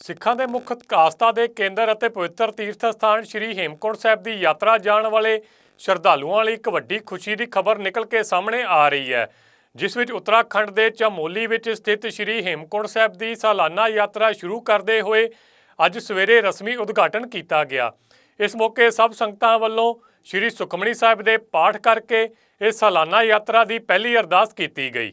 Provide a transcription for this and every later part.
ਸਿੱਖਾਂ ਦੇ ਮੁੱਖ ਕਾਸਤਾ ਦੇ ਕੇਂਦਰ ਅਤੇ ਪਵਿੱਤਰ ਤੀਰਥ ਸਥਾਨ ਸ੍ਰੀ ਹੇਮਕੁੰਟ ਸਾਹਿਬ ਦੀ ਯਾਤਰਾ ਜਾਣ ਵਾਲੇ ਸ਼ਰਧਾਲੂਆਂ ਲਈ ਇੱਕ ਵੱਡੀ ਖੁਸ਼ੀ ਦੀ ਖਬਰ ਨਿਕਲ ਕੇ ਸਾਹਮਣੇ ਆ ਰਹੀ ਹੈ, ਜਿਸ ਵਿੱਚ ਉੱਤਰਾਖੰਡ ਦੇ ਚਮੋਲੀ ਵਿੱਚ ਸਥਿਤ ਸ੍ਰੀ ਹੇਮਕੁੰਟ ਸਾਹਿਬ ਦੀ ਸਾਲਾਨਾ ਯਾਤਰਾ ਸ਼ੁਰੂ ਕਰਦੇ ਹੋਏ ਅੱਜ ਸਵੇਰੇ ਰਸਮੀ ਉਦਘਾਟਨ ਕੀਤਾ ਗਿਆ। ਇਸ ਮੌਕੇ ਸਭ ਸੰਗਤਾਂ ਵੱਲੋਂ ਸ੍ਰੀ ਸੁਖਮਣੀ ਸਾਹਿਬ ਦੇ ਪਾਠ ਕਰਕੇ ਇਸ ਸਾਲਾਨਾ ਯਾਤਰਾ ਦੀ ਪਹਿਲੀ ਅਰਦਾਸ ਕੀਤੀ ਗਈ।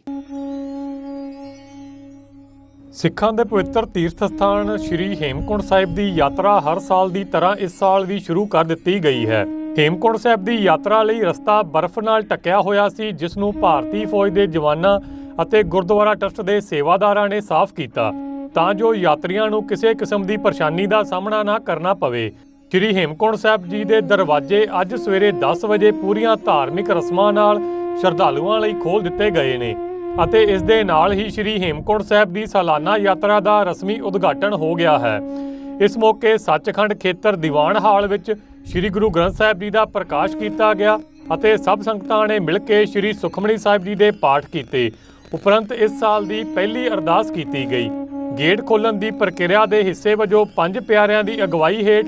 ਸਿੱਖਾਂ ਦੇ ਪਵਿੱਤਰ ਤੀਰਥ ਸਥਾਨ ਸ੍ਰੀ ਹੇਮਕੁੰਟ ਸਾਹਿਬ ਦੀ ਯਾਤਰਾ ਹਰ ਸਾਲ ਦੀ ਤਰ੍ਹਾਂ ਇਸ ਸਾਲ ਵੀ ਸ਼ੁਰੂ ਕਰ ਦਿੱਤੀ ਗਈ ਹੈ। ਹੇਮਕੁੰਟ ਸਾਹਿਬ ਦੀ ਯਾਤਰਾ ਲਈ ਰਸਤਾ ਬਰਫ਼ ਨਾਲ ਢੱਕਿਆ ਹੋਇਆ ਸੀ, ਜਿਸ ਨੂੰ ਭਾਰਤੀ ਫੌਜ ਦੇ ਜਵਾਨਾਂ ਅਤੇ ਗੁਰਦੁਆਰਾ ਟਰਸਟ ਦੇ ਸੇਵਾਦਾਰਾਂ ਨੇ ਸਾਫ਼ ਕੀਤਾ। ਤਾਂ ਜੋ ਯਾਤਰੀਆਂ ਨੂੰ ਕਿਸੇ ਕਿਸਮ ਦੀ ਪਰੇਸ਼ਾਨੀ ਦਾ ਸਾਹਮਣਾ ਨਾ ਕਰਨਾ ਪਵੇ। ਸ੍ਰੀ ਹੇਮਕੁੰਟ ਸਾਹਿਬ ਜੀ ਦੇ ਦਰਵਾਜ਼ੇ ਅੱਜ ਸਵੇਰੇ 10 ਵਜੇ ਪੂਰੀਆਂ ਧਾਰਮਿਕ ਰਸਮਾਂ ਨਾਲ ਸ਼ਰਧਾਲੂਆਂ ਲਈ ਖੋਲ੍ਹ ਦਿੱਤੇ ਗਏ ਨੇ ਅਤੇ ਇਸ ਦੇ ਨਾਲ ਹੀ ਸ੍ਰੀ ਹੇਮਕੁੰਟ ਸਾਹਿਬ ਦੀ ਸਾਲਾਨਾ ਯਾਤਰਾ ਦਾ ਰਸਮੀ ਉਦਘਾਟਨ ਹੋ ਗਿਆ ਹੈ। ਇਸ ਮੌਕੇ ਸੱਚਖੰਡ ਖੇਤਰ ਦੀਵਾਨ ਹਾਲ ਵਿੱਚ ਸ੍ਰੀ ਗੁਰੂ ਗ੍ਰੰਥ ਸਾਹਿਬ ਜੀ ਦਾ ਪ੍ਰਕਾਸ਼ ਕੀਤਾ ਗਿਆ ਅਤੇ ਸਭ ਸੰਗਤਾਂ ਨੇ ਮਿਲ ਕੇ ਸ੍ਰੀ ਸੁਖਮਣੀ ਸਾਹਿਬ ਜੀ ਦੇ ਪਾਠ ਕੀਤੇ। ਉਪਰੰਤ ਇਸ ਸਾਲ ਦੀ ਪਹਿਲੀ ਅਰਦਾਸ ਕੀਤੀ ਗਈ। ਗੇਟ ਖੋਲਣ ਦੀ ਪ੍ਰਕਿਰਿਆ ਦੇ ਹਿੱਸੇ ਵਜੋਂ ਪੰਜ ਪਿਆਰਿਆਂ ਦੀ ਅਗਵਾਈ ਹੇਠ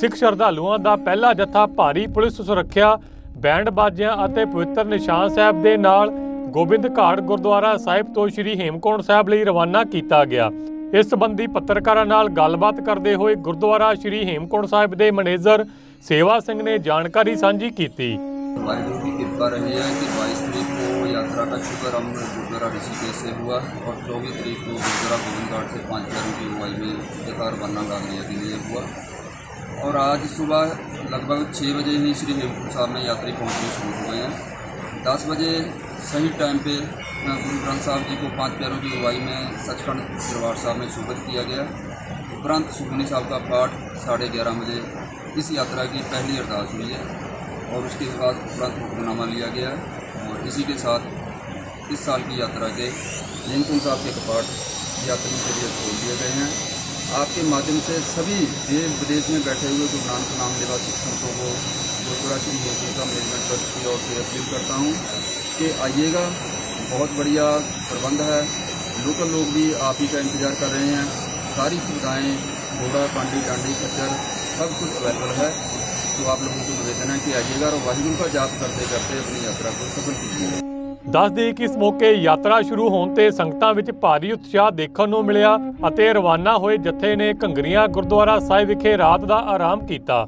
ਸਿੱਖ ਸ਼ਰਧਾਲੂਆਂ ਦਾ ਪਹਿਲਾ ਜਥਾ ਭਾਰੀ ਪੁਲਿਸ ਸੁਰੱਖਿਆ, ਬੈਂਡ ਬਾਜਿਆਂ ਅਤੇ ਪਵਿੱਤਰ ਨਿਸ਼ਾਨ ਸਾਹਿਬ ਦੇ ਨਾਲ ਗੋਬਿੰਦ ਘਾਟ ਗੁਰਦੁਆਰਾ ਸਾਹਿਬ ਤੋਂ ਸ੍ਰੀ ਹੇਮਕੁੰਟ ਸਾਹਿਬ ਲਈ ਰਵਾਨਾ ਕੀਤਾ ਗਿਆ। ਇਸ ਸੰਬੰਧੀ ਪੱਤਰਕਾਰਾਂ ਨਾਲ ਗੱਲਬਾਤ ਕਰਦੇ ਹੋਏ ਗੁਰਦੁਆਰਾ ਸ੍ਰੀ ਹੇਮਕੁੰਟ ਸਾਹਿਬ ਦੇ ਮੈਨੇਜਰ ਸੇਵਾ ਸਿੰਘ ਨੇ ਜਾਣਕਾਰੀ ਸਾਂਝੀ ਕੀਤੀ। वाहिगुरु की कृपा रही है कि 22 तरीक को यात्रा का शुभारंभ गुरुद्वारा ऋषिकेश से हुआ और चौबीस तरीक को गुरुद्वारा गोविंद घाट से पाँच पैरों की अगुवाई में जथा रवाना डालने के लिए हुआ। और आज सुबह लगभग छः बजे ही श्री हेमपुर साहब में यात्री पहुँचने शुरू हो गए हैं। दस बजे सही टाइम पे गुरु ग्रंथ साहब जी को पाँच पैरों की अगुवाई में सचखंड दरबार साहब में शुभत किया गया। उपरांत सुखमनी साहब का पाठ साढ़े ग्यारह बजे इस यात्रा की पहली अरदास हुई है। और उसके बाद उपरांत हुक्मनामा लिया गया और इसी के साथ इस साल की यात्रा के हेमकुंड साहब के कपाट यात्रियों के लिए खोल दिए गए हैं। आपके माध्यम से सभी देश विदेश में बैठे हुए गुरु नानक नाम लेवा सिख संतों को गुरुद्वारा श्री हेमकुंड साहब मैनेजमेंट ट्रस्ट की ओर से अपील करता हूँ कि आइएगा। बहुत बढ़िया प्रबंध है। लोकल लोग भी आप ही का इंतज़ार कर रहे हैं। सारी सुविधाएँ, घोड़ा, पांडी, डांडी, खच्चर, सब कुछ अवेलेबल है। तो आप लोगों को निवेदन है कि आइएगा और वाहिगुरु का जाप करते करते अपनी यात्रा को सफल कीजिएगा ਦੱਸ ਦੇਈਏ ਕਿ ਇਸ ਮੌਕੇ ਯਾਤਰਾ ਸ਼ੁਰੂ ਹੋਣ ਤੇ ਸੰਗਤਾਂ ਵਿੱਚ ਭਾਰੀ ਉਤਸ਼ਾਹ ਦੇਖਣ ਨੂੰ ਮਿਲਿਆ ਅਤੇ ਰਵਾਨਾ ਹੋਏ ਜਥੇ ਨੇ ਘੰਗਰੀਆਂ ਗੁਰਦੁਆਰਾ ਸਾਹਿਬ ਵਿਖੇ ਰਾਤ ਦਾ ਆਰਾਮ ਕੀਤਾ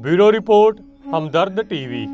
ਬਿਊਰੋ ਰਿਪੋਰਟ ਹਮਦਰਦ ਟੀਵੀ